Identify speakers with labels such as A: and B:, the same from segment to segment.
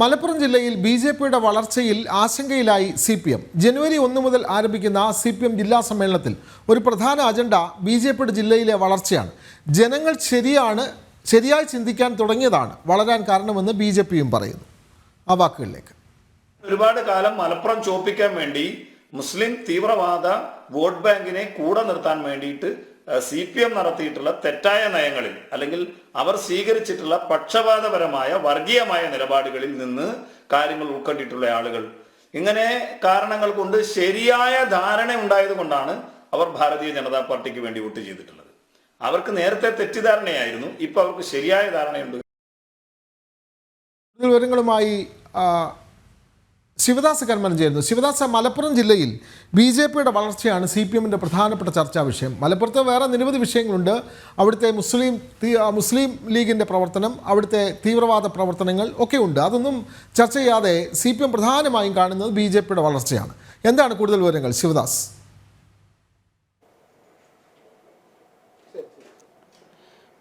A: മലപ്പുറം ജില്ലയിൽ B J പിയുടെ വളർച്ചയിൽ ആശങ്കയിലായി സി പി എം. ജനുവരി ഒന്ന് മുതൽ ആരംഭിക്കുന്ന സി പി എം ജില്ലാ സമ്മേളനത്തിൽ ഒരു പ്രധാന അജണ്ട ബി ജെ പിയുടെ ജില്ലയിലെ വളർച്ചയാണ്. ജനങ്ങൾ ശരിയാണ് ശരിയായി ചിന്തിക്കാൻ തുടങ്ങിയതാണ് വളരാൻ കാരണമെന്ന് ബി ജെ പിയും പറയുന്നു. ആ വാക്കുകളിലേക്ക്.
B: ഒരുപാട് കാലം മലപ്പുറം ചോപ്പിക്കാൻ വേണ്ടി മുസ്ലിം തീവ്രവാദ വോട്ട് ബാങ്കിനെ കൂടെ നിർത്താൻ വേണ്ടിയിട്ട് സി പി എം നടത്തിയിട്ടുള്ള തെറ്റായ നയങ്ങളിൽ അല്ലെങ്കിൽ അവർ സ്വീകരിച്ചിട്ടുള്ള പക്ഷപാതപരമായ വർഗീയമായ നിലപാടുകളിൽ നിന്ന് കാര്യങ്ങൾ ഉൾക്കൊണ്ടിട്ടുള്ള ആളുകൾ. ഇങ്ങനെ കാരണങ്ങൾ കൊണ്ട് ശരിയായ ധാരണ ഉണ്ടായത് കൊണ്ടാണ് അവർ ഭാരതീയ ജനതാ പാർട്ടിക്ക് വേണ്ടി വോട്ട് ചെയ്തിട്ടുള്ളത്. അവർക്ക് നേരത്തെ തെറ്റിദ്ധാരണയായിരുന്നു ഇപ്പൊ അവർക്ക് ശരിയായ ധാരണയുണ്ട്.
A: വിവരങ്ങളുമായി ശിവദാസ് കർമ്മൻ ചെയ്യുന്നു. ശിവദാസ് മലപ്പുറം ജില്ലയിൽ ബി ജെ പിയുടെ വളർച്ചയാണ് സി പി എമ്മിന്റെ പ്രധാനപ്പെട്ട ചർച്ചാ വിഷയം. മലപ്പുറത്ത് വേറെ നിരവധി വിഷയങ്ങളുണ്ട്. അവിടുത്തെ മുസ്ലിം മുസ്ലിം ലീഗിന്റെ പ്രവർത്തനം അവിടുത്തെ തീവ്രവാദ പ്രവർത്തനങ്ങൾ ഒക്കെ ഉണ്ട്. അതൊന്നും ചർച്ച ചെയ്യാതെ സി പി എം പ്രധാനമായും കാണുന്നത് ബി ജെ പിയുടെ വളർച്ചയാണ്. എന്താണ് കൂടുതൽ വിവരങ്ങൾ? ശിവദാസ്.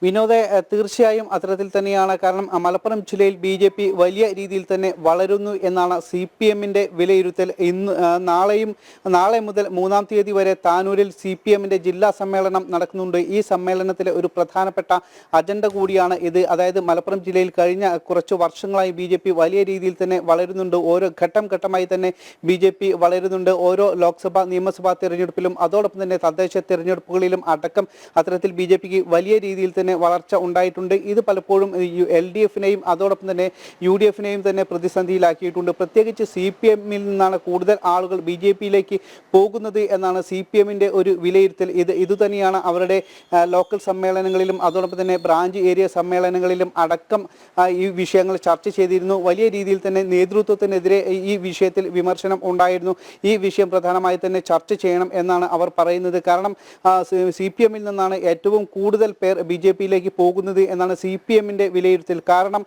C: വിനോദ തീർച്ചയായും അത്തരത്തിൽ തന്നെയാണ്. കാരണം മലപ്പുറം ജില്ലയിൽ ബി ജെ പി വലിയ രീതിയിൽ തന്നെ വളരുന്നു എന്നാണ് സി പി എമ്മിന്റെ വിലയിരുത്തൽ. ഇന്ന് നാളെയും നാളെ മുതൽ മൂന്നാം തീയതി വരെ താനൂരിൽ സി പി എമ്മിന്റെ ജില്ലാ സമ്മേളനം നടക്കുന്നുണ്ട്. ഈ സമ്മേളനത്തിലെ ഒരു പ്രധാനപ്പെട്ട അജണ്ട കൂടിയാണ് ഇത്. അതായത് മലപ്പുറം ജില്ലയിൽ കഴിഞ്ഞ കുറച്ച് വർഷങ്ങളായി ബി ജെ പി വലിയ രീതിയിൽ തന്നെ വളരുന്നുണ്ട്. ഓരോ ഘട്ടം ഘട്ടമായി തന്നെ ബി ജെ പി വളരുന്നുണ്ട്. ഓരോ ലോക്സഭാ നിയമസഭാ തിരഞ്ഞെടുപ്പിലും അതോടൊപ്പം തന്നെ തദ്ദേശ തിരഞ്ഞെടുപ്പുകളിലും അടക്കം അത്തരത്തിൽ ബി ജെ പിക്ക് വലിയ രീതിയിൽ തന്നെ വളർച്ച ഉണ്ടായിട്ടുണ്ട്. ഇത് പലപ്പോഴും എൽ ഡി എഫിനെയും അതോടൊപ്പം തന്നെ യു ഡി എഫിനെയും തന്നെ പ്രതിസന്ധിയിലാക്കിയിട്ടുണ്ട്. പ്രത്യേകിച്ച് സി പി എമ്മിൽ നിന്നാണ് കൂടുതൽ ആളുകൾ ബി ജെ പിയിലേക്ക് പോകുന്നത് എന്നാണ് സി പി എമ്മിന്റെ ഒരു വിലയിരുത്തൽ. ഇത് ഇതുതന്നെയാണ് അവരുടെ ലോക്കൽ സമ്മേളനങ്ങളിലും അതോടൊപ്പം തന്നെ ബ്രാഞ്ച് ഏരിയ സമ്മേളനങ്ങളിലും അടക്കം ഈ വിഷയങ്ങൾ ചർച്ച ചെയ്തിരുന്നു. വലിയ രീതിയിൽ തന്നെ നേതൃത്വത്തിനെതിരെ ഈ വിഷയത്തിൽ വിമർശനം ഉണ്ടായിരുന്നു. ഈ വിഷയം പ്രധാനമായി തന്നെ ചർച്ച ചെയ്യണം എന്നാണ് അവർ പറയുന്നത്. കാരണം സി പി എമ്മിൽ നിന്നാണ് ഏറ്റവും കൂടുതൽ പേർ ബി ജെ പിയിലേക്ക് പോകുന്നത് എന്നാണ് സി പി എമ്മിന്റെ വിലയിരുത്തൽ. കാരണം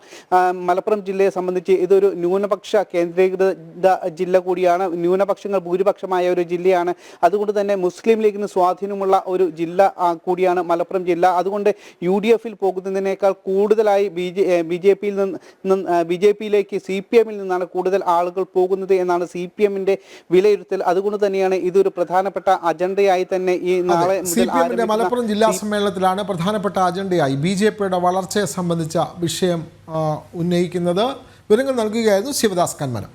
C: മലപ്പുറം ജില്ലയെ സംബന്ധിച്ച് ഇതൊരു ന്യൂനപക്ഷ കേന്ദ്രീകൃത ജില്ല കൂടിയാണ്. ന്യൂനപക്ഷങ്ങൾ ഭൂരിപക്ഷമായ ഒരു ജില്ലയാണ്. അതുകൊണ്ട് തന്നെ മുസ്ലിം ലീഗിന് സ്വാധീനമുള്ള ഒരു ജില്ല കൂടിയാണ് മലപ്പുറം ജില്ല. അതുകൊണ്ട് യു ഡി എഫിൽ പോകുന്നതിനേക്കാൾ കൂടുതലായി ബി ജെ ബി ജെ പിയിൽ നിന്ന് ബി ജെ പിയിലേക്ക് സി പി എമ്മിൽ നിന്നാണ് കൂടുതൽ ആളുകൾ പോകുന്നത് എന്നാണ് സി പി എമ്മിന്റെ വിലയിരുത്തൽ. അതുകൊണ്ട് തന്നെയാണ് ഇതൊരു പ്രധാനപ്പെട്ട അജണ്ടയായി തന്നെ ഈ നാളെ
A: മലപ്പുറം ജില്ലാ സമ്മേളനത്തിലാണ് പ്രധാനപ്പെട്ട അജണ്ടയായി ബി ജെ പിയുടെ വളർച്ചയെ സംബന്ധിച്ച വിഷയം ഉന്നയിക്കുന്നത്. വിവരങ്ങൾ നൽകുകയായിരുന്നു ശിവദാസ് കന്മനം.